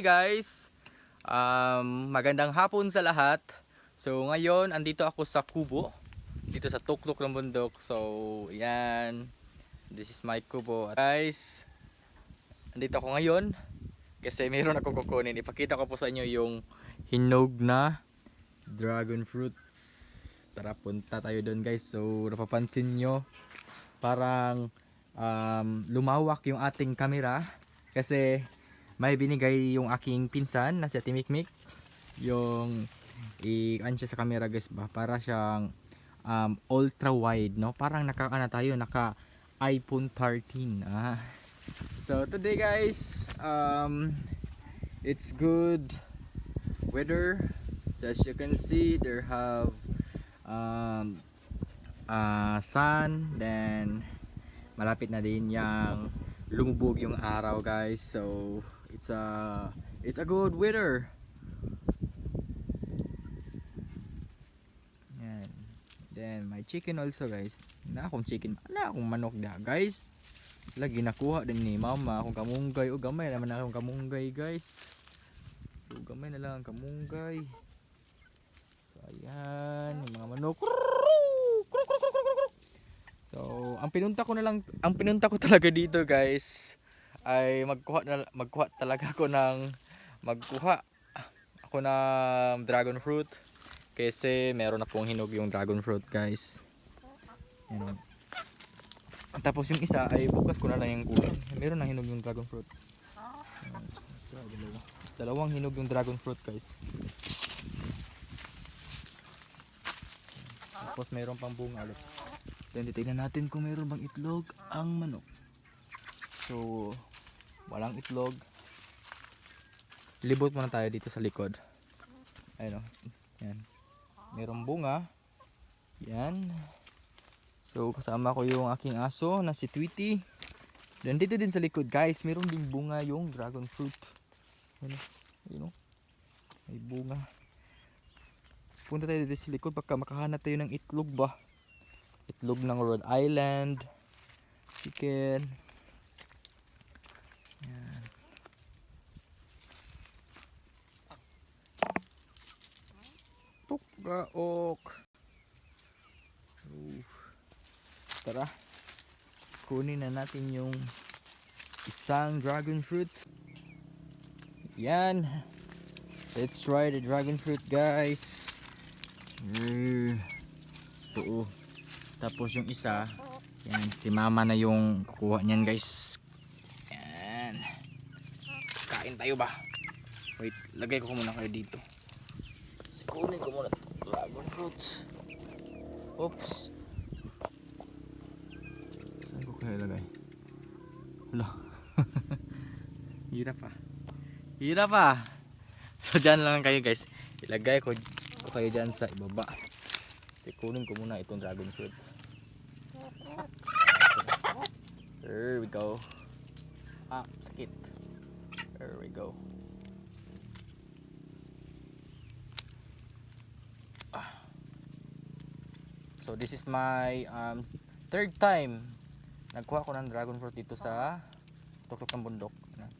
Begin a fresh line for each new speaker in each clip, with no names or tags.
Hi guys! Um, magandang hapon sa lahat. So ngayon, andito ako sa Kubo. Dito sa Tuklok ng Bundok. So, yan. This is my Kubo. Guys, andito ako ngayon. Kasi meron ako kukunin. Ipakita ko po sa inyo yung hinog na dragon fruit. Tara, punta tayo doon guys. So, napapansin nyo, parang um, lumawak yung ating camera. Kasi may binigay yung aking pinsan na si Ate Mikmik. Yung i-an siya sa camera guys ba? Para siyang um, ultra wide no? Parang naka ano tayo naka iPhone 13 ah. So today guys um it's good weather. So as you can see there have um uh, sun then malapit na din yung lumubog yung araw guys. So it's a it's a good weather. Yan. Then my chicken also guys. Na akong chicken na akong manok da guys. Lagi nakuha din ni mama akong kamunggay. O gamay naman na akong kamunggay guys. So gamay na lang ang kamunggay. So ayan yung mga manok. So ang pinunta ko na lang ang pinunta ko talaga dito guys ay magkuha na magkuha talaga ako ng magkuha ako ng dragon fruit kasi meron na pong hinog yung dragon fruit guys Yan. tapos yung isa ay bukas ko na lang yung kunin meron na hinog yung dragon fruit Yan. dalawa. dalawang hinog yung dragon fruit guys tapos meron pang bunga ulit then titignan natin kung meron bang itlog ang manok so walang itlog. Libot muna tayo dito sa likod. Ayun o yan. Merong bunga. Yan. So kasama ko yung aking aso na si Tweety. Then dito din sa likod guys. Meron din bunga yung dragon fruit. Ayun o ayun o may bunga. Punta tayo dito sa likod. Baka makahanap tayo ng itlog ba? Itlog ng Rhode Island. Chicken yan tukgaok Ooh. tara. Kunin na natin yung isang dragon fruit. Yan. Let's try the dragon fruit guys. Mm. ito oh. tapos yung isa. Yan si mama na yung kukuha niyan guys. Yan. Kain tayo ba? Wait lagay ko muna kayo dito kunin ko muna dragon fruits. Oops. Saan ko kaya lagay wala. Hirap ah. Hirap ah. So dyan lang kayo guys. Ilagay ko, ko kayo dyan sa ibaba. Kasi kunin ko muna itong dragon fruits. There we go. Ah sakit. There we go So this is my um, third time nagkuha ko ng dragon fruit dito sa tuktok ng bundok. Ayan.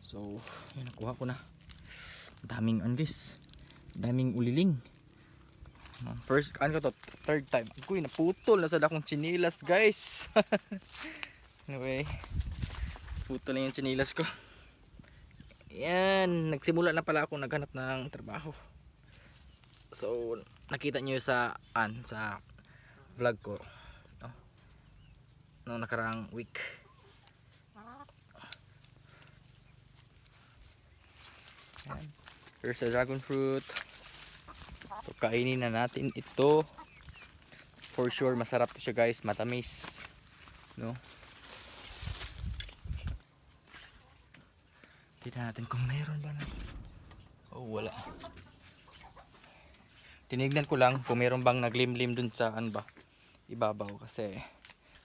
So, yun, nakuha ko na. Daming an guys. Daming uliling. Ah, First, ano to? Third time. Kuy, naputol na sa dakong chinilas guys. anyway, putol na yung chinilas ko. Yan, nagsimula na pala ako naghanap ng trabaho. So, nakita nyo sa an sa vlog ko no? nung nakaraang week. Yan. here's the dragon fruit. So kainin na natin ito. For sure masarap to siya guys. Matamis no? Tignan natin kung meron ba na. Oh wala tinignan ko lang kung meron bang naglimlim dun sa ano ba ibabaw. Kasi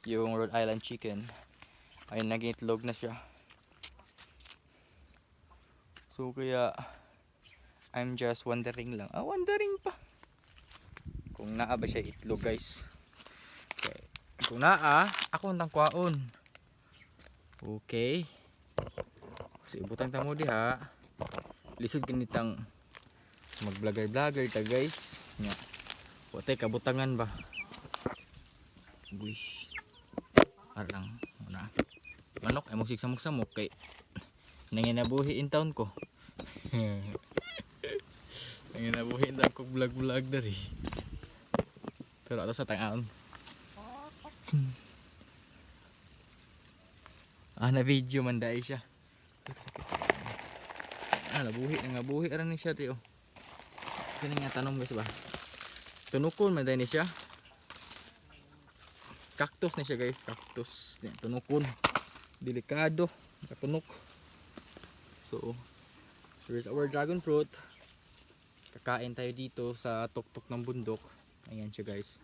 yung Rhode Island chicken ay naging itlog na siya. So kaya I'm just wondering lang. Ah wondering pa. Kung naa ba siya itlog guys. Okay. kung naa ako nang kwaon. Okay. Kasi ibutang tamo diha. Lisod ganitang mag-vlogger-vlogger ta guys. Nya. Watay kabutangan ba? Uy. Arang. Wala. Manok ay musik samok-samok kay nanginabuhi in town ko. nanginabuhi in town ko vlog-vlog dari. Pero ato sa tangaon. ah, na video man dai siya. Ah, nabuhi na nga buhi ara ni siya tiyo. Kini nga tanong guys ba. Tunukon man dai ni siya. Cactus ni siya guys, cactus. Yan, tunukon. Delikado, katunok. So, here's our dragon fruit. Kakain tayo dito sa tuktok ng bundok. Ayan siya guys.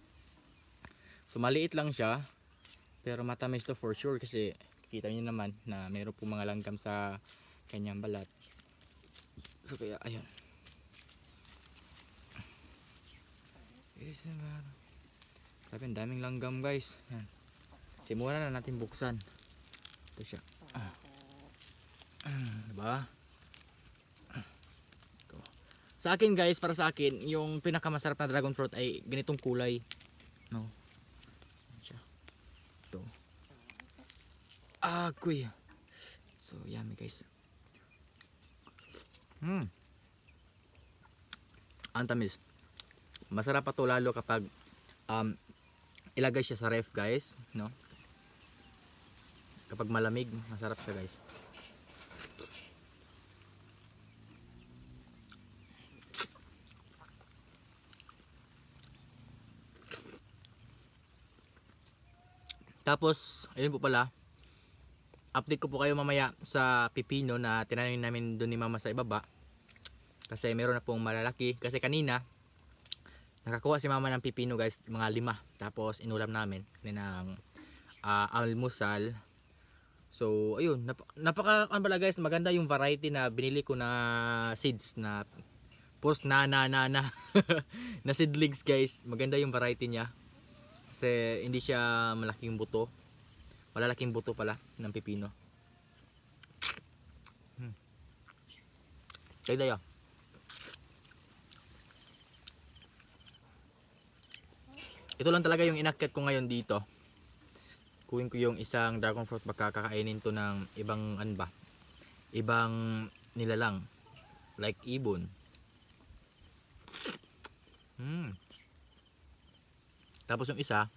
So maliit lang siya. Pero matamis to for sure kasi kita niyo naman na meron po mga langgam sa kanyang balat. So kaya ayun. Yes, naman. Grabe, ang daming langgam guys. Yan. Simulan na natin buksan. Ito siya. Ah. Diba? Ito. Sa akin guys, para sa akin, yung pinakamasarap na dragon fruit ay ganitong kulay. No. Yan siya. Ito. Ah, kuy. So, yummy guys. Hmm. Ang tamis. Masarap pa to lalo kapag um, ilagay siya sa ref guys. No? Kapag malamig, masarap siya guys. Tapos, ayun po pala, update ko po kayo mamaya sa pipino na tinanim namin doon ni mama sa ibaba. Kasi meron na pong malalaki. Kasi kanina, nakakuha si mama ng pipino guys, mga lima. Tapos inulam namin ng uh, almusal. So, ayun, nap napaka ano pala guys, maganda yung variety na binili ko na seeds na puros na na na na na seedlings guys. Maganda yung variety niya. Kasi hindi siya malaking buto. Malalaking buto pala ng pipino. Hmm. Kaya Ito lang talaga yung inakyat ko ngayon dito. Kuhin ko yung isang dragon fruit baka kakainin to ng ibang ano ba? Ibang nilalang. Like ibon. Hmm. Tapos yung isa,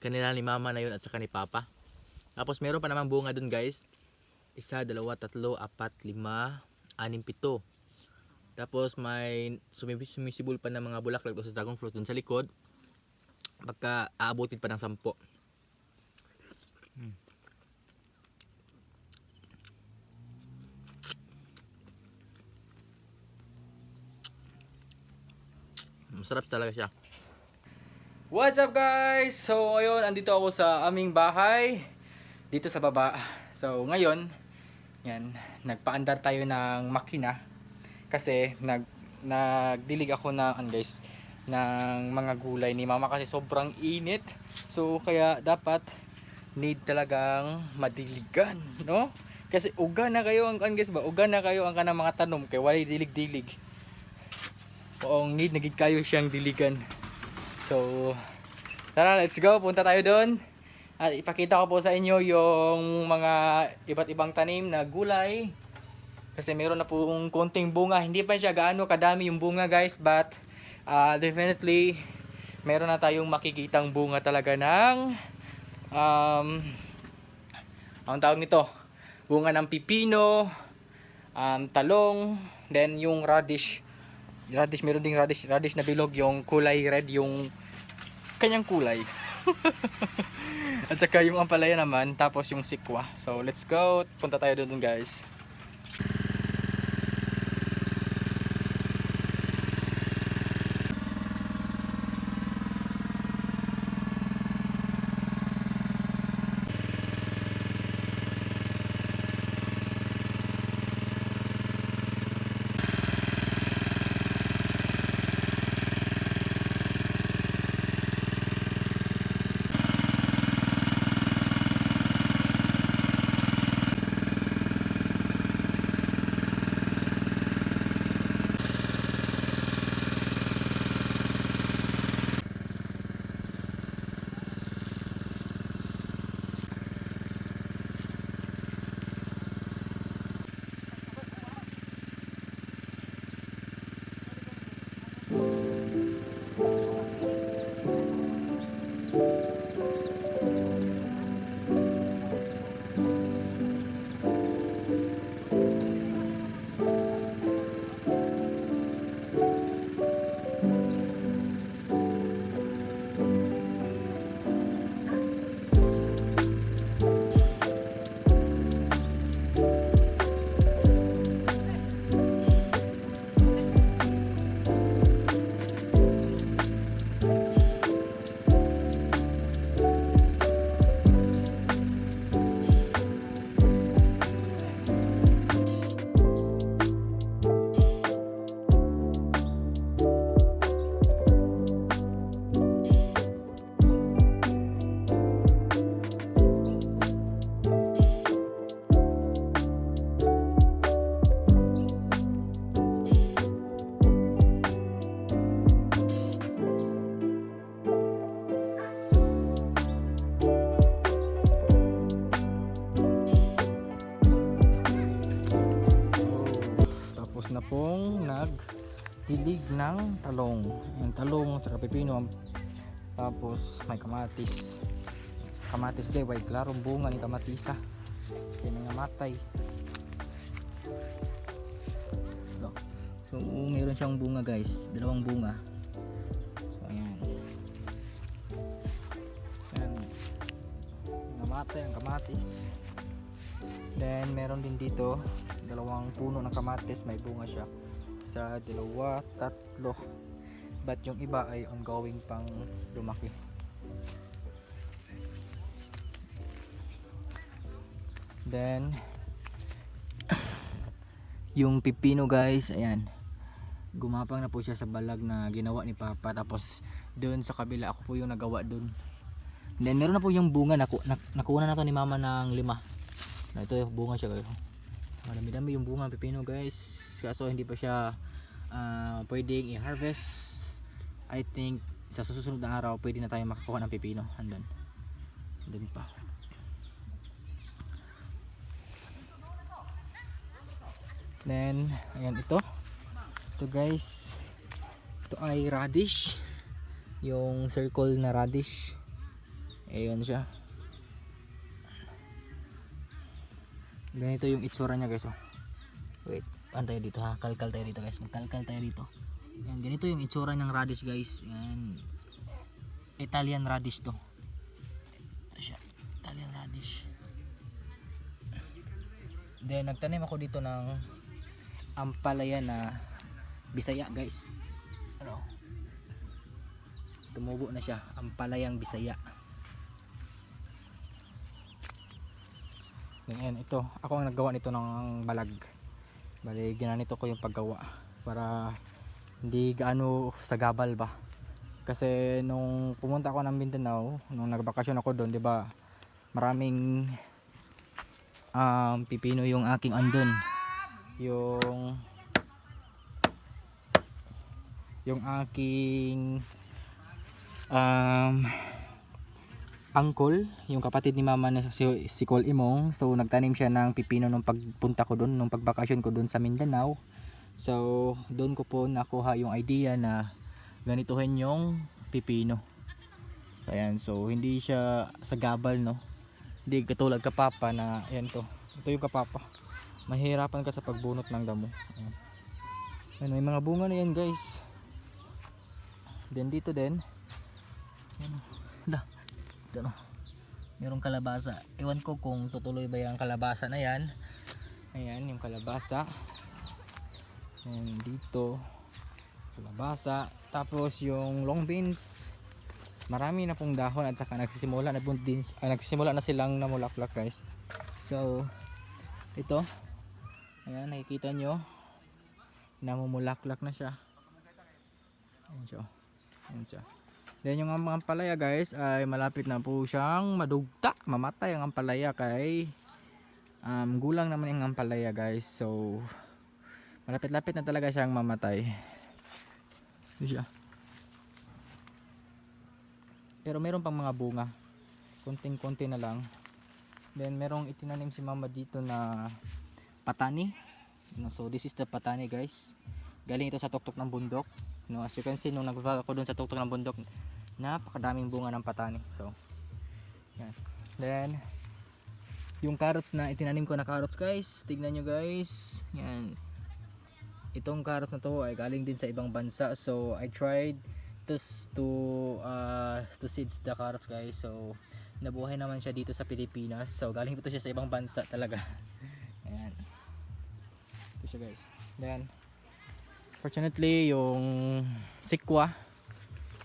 kanila ni mama na yun at saka ni papa. Tapos meron pa namang bunga dun guys. Isa, dalawa, tatlo, apat, lima, anim, pito. Tapos may sumisibol pa ng mga bulaklak sa dragon fruit dun sa likod. Pagka aabutin pa ng sampo. Hmm. Masarap talaga siya. What's up guys? So ayun, andito ako sa aming bahay dito sa baba. So ngayon, yan, nagpaandar tayo ng makina kasi nag nagdilig ako na an guys ng mga gulay ni mama kasi sobrang init. So kaya dapat need talagang madiligan, no? Kasi uga na kayo ang an guys ba? Uga na kayo ang kanang mga tanom kay walay dilig-dilig. Oong need nagig kayo siyang diligan. So, tara, let's go. Punta tayo doon. At ipakita ko po sa inyo yung mga iba't ibang tanim na gulay. Kasi meron na pong konting bunga. Hindi pa siya gaano kadami yung bunga guys. But, uh, definitely, meron na tayong makikitang bunga talaga ng um, ang tawag nito? Bunga ng pipino um, talong then yung radish. Radish meron ding radish. Radish na bilog yung kulay red yung kanyang kulay. At saka yung ampalaya naman tapos yung sikwa. So let's go. Punta tayo doon guys Thank you. Talong. Yung talong at pipino. Tapos may kamatis. Kamatis day, white klarong bunga ni kamatisa. Yung mga matay. Ito. So, meron siyang bunga guys. Dalawang bunga. So, ayan. Ayan. Namatay ang kamatis. Then, meron din dito dalawang puno ng kamatis. May bunga siya. Sa dalawa, tatlo. But yung iba ay ongoing pang lumaki. Then, yung pipino guys, ayan. Gumapang na po siya sa balag na ginawa ni Papa. Tapos, doon sa kabila, ako po yung nagawa doon. Then, meron na po yung bunga. Naku, nak, nakuha na to ni Mama ng lima. Na ito yung bunga siya guys. Marami-dami yung bunga ng pipino guys. Kaso hindi pa siya ah, pwedeng i-harvest. I think sa susunod na araw pwede na tayo makakuha ng pipino. Andun. Andun pa. Then, ayan ito. Ito guys. Ito ay radish. Yung circle na radish. Ayan siya. Ganito yung itsura niya guys. Oh. Wait, antay dito ha. Kalkal tayo dito guys. Magkalkal tayo dito. Yan, ganito yung itsura ng radish guys. Yan. Italian radish to. Ito siya. Italian radish. Then nagtanim ako dito ng ampalaya na bisaya guys. Ano? Tumubo na siya. Ampalayang bisaya. Yan, ito. Ako ang naggawa nito ng balag. Bali, ginanito ko yung paggawa. Para hindi gaano sagabal ba. Kasi nung pumunta ako ng Mindanao, nung nagbakasyon ako doon, 'di ba? Maraming um, pipino yung aking andon. Yung yung aking um, uncle, yung kapatid ni mama na si, si Col Imong. So nagtanim siya ng pipino nung pagpunta ko doon, nung pagbakasyon ko doon sa Mindanao. So doon ko po nakuha yung idea na ganituhin yung pipino. Ayan, so hindi siya sagabal no. Hindi katulad kapapa na ayan to. Ito yung kapapa. Mahirapan ka sa pagbunot ng damo. Ayan. Ayan, may mga bunga na yan guys. Then dito din. Ayan. Hala. Ito no. Merong kalabasa. Ewan ko kung tutuloy ba yung kalabasa na yan. Ayan, yung kalabasa. Ayan, dito. Kalabasa. Tapos yung long beans. Marami na pong dahon at saka nagsisimula na pong din, ah, nagsisimula na silang namulaklak guys. So, ito. Ayan, nakikita nyo. Namumulaklak na siya. Ayan siya. Ayan siya. Then yung ampalaya guys ay malapit na po siyang madugta, mamatay ang ampalaya kay um, gulang naman yung ampalaya guys. So malapit-lapit na talaga siyang mamatay. Siya. Pero meron pang mga bunga. Konting-konti na lang. Then merong itinanim si mama dito na patani. So this is the patani guys. Galing ito sa tuktok ng bundok. No, as you can see nung nagpunta ako dun sa tuktok ng bundok, napakadaming bunga ng patani. So, yan. Then, yung carrots na itinanim ko na carrots guys, tignan nyo guys. Yan. Itong carrots na to ay galing din sa ibang bansa. So, I tried to to uh, to seeds the carrots guys. So, nabuhay naman siya dito sa Pilipinas. So, galing ito siya sa ibang bansa talaga. Ayan. Ito siya guys. Then, fortunately, yung sikwa,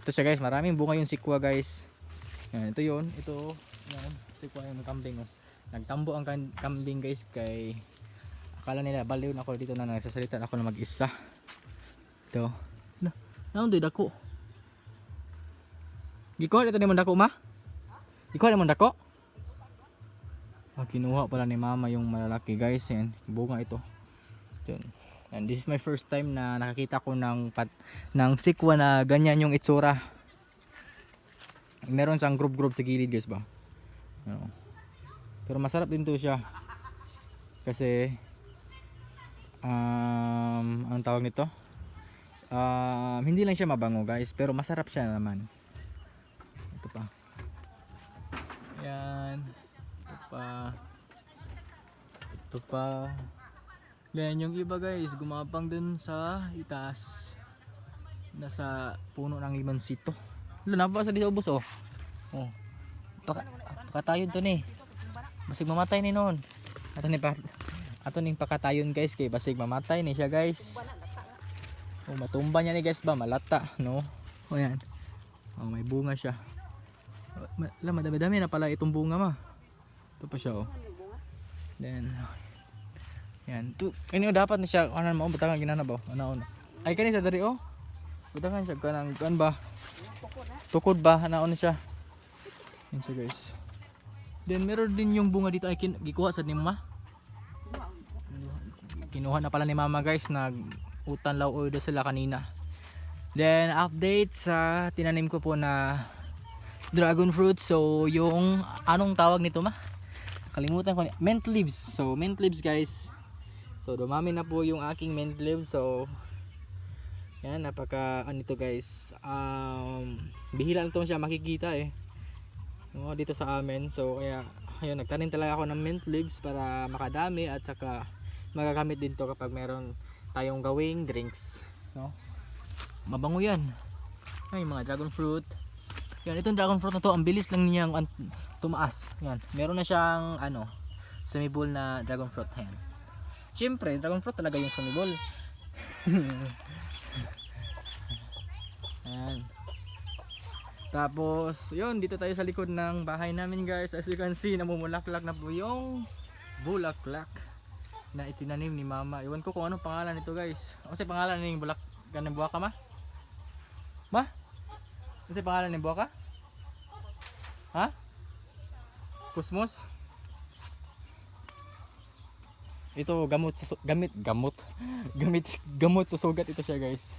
ito siya guys, maraming bunga yung sikwa guys. Yan, ito yun, ito, yan, sikwa yung kambing. Oh. Nagtambo ang kambing guys kay akala nila baliw na ako dito na nagsasalita ako na mag-isa. Ito. Na, naon doy dako. Gikuha ito ni mo dako ma? Gikuha ni mo dako? Ah, kinuha pala ni mama yung malalaki guys. Yan, bunga ito. And this is my first time na nakakita ko ng pat ng sikwa na ganyan yung itsura. Meron siyang group group sa gilid guys ba. Pero masarap din to siya. Kasi um, anong tawag nito? Um, hindi lang siya mabango guys, pero masarap siya naman. Ito pa. Yan. Ito pa. Ito pa. Then yung iba guys, gumapang dun sa itaas. Nasa puno ng limonsito. Wala, napasa di sa ubos oh. Oh. Paka, pakatayon to ni. Basig mamatay ni noon. Ato ni pa Ato ning pakatayon guys kay basig mamatay ni siya guys. Oh, matumba niya ni guys ba malata no. Oh yan. Oh, may bunga siya. Oh, ma- Ala, madami-dami na pala itong bunga ma. Ito pa siya oh. Then yan. Tu kani dapat na siya ano mo butangan ginana ba? Ano ano. Ay kani sa dari oh. Butangan siya kanang kuan ba? Tukod ba? Ano na siya? Yan siya guys. Then meron din yung bunga dito ay gikuha sa ni ma. Kinuha na pala ni mama guys nag utan law oil sila kanina. Then update sa tinanim ko po na dragon fruit. So yung anong tawag nito ma? Kalimutan ko ni mint leaves. So mint leaves guys. So dumami na po yung aking mint leaves. So yan napaka ano ito guys. Um bihira lang to siya makikita eh. No, dito sa amin. So kaya ayun nagtanim talaga ako ng mint leaves para makadami at saka magagamit din to kapag meron tayong gawing drinks no? Mabango yan. Ay mga dragon fruit. Yan itong dragon fruit na to ang bilis lang niyang an- tumaas. Yan meron na siyang ano sumibol na dragon fruit. Yan syempre dragon fruit talaga yung sumibol. Yan tapos yun dito tayo sa likod ng bahay namin guys. As you can see namumulaklak na po yung bulaklak na itinanim ni mama. Iwan ko kung anong pangalan nito guys. Ano sa pangalan ng bulak ganang buwaka ma? Ma? Ano sa pangalan ng buwaka? Ha? Kusmos? Ito gamot sa gamit gamot. gamit gamot sa sugat ito siya guys.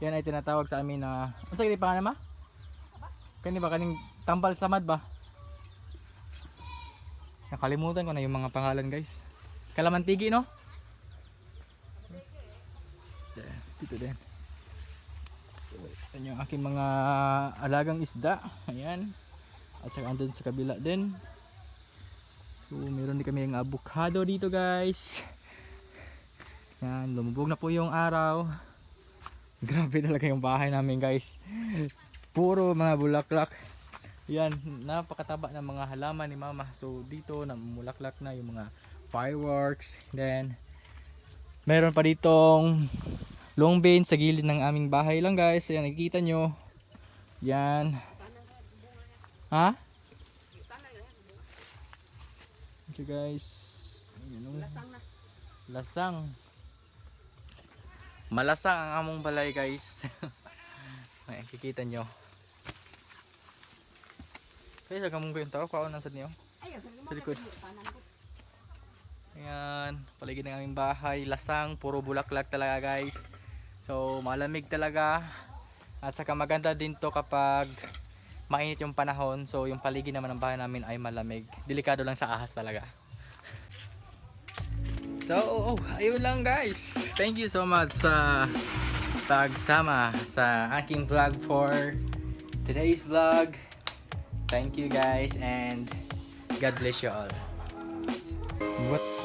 Yan ay tinatawag sa amin na Ano sa pangalan ma? Kani ba kaning tambal sa mad ba? Nakalimutan ko na yung mga pangalan guys. Kalamantigi no? Dito din. Yan yung aking mga alagang isda. Ayan. At saka andun sa kabila din. So meron din kami yung avocado dito guys. Yan, lumubog na po yung araw. Grabe talaga yung bahay namin guys. Puro mga bulaklak. Yan, napakataba ng mga halaman ni mama. So dito namumulaklak na yung mga fireworks. Then meron pa ditong long bean sa gilid ng aming bahay lang guys. Ayan, nakikita nyo. Yan. Ha? So guys. Ayan, oh. Lasang. Malasang ang among balay guys. Ayan, kikita nyo. Kaya sa kamong ko yung tao, kaon nasa niyo. Sa likod. Ayan, paligid ng aming bahay, lasang, puro bulaklak talaga guys. So, malamig talaga. At saka maganda din to kapag mainit yung panahon. So, yung paligid naman ng bahay namin ay malamig. Delikado lang sa ahas talaga. So, oh, ayun lang guys. Thank you so much sa pagsama sa aking vlog for today's vlog. Thank you guys and God bless you all. What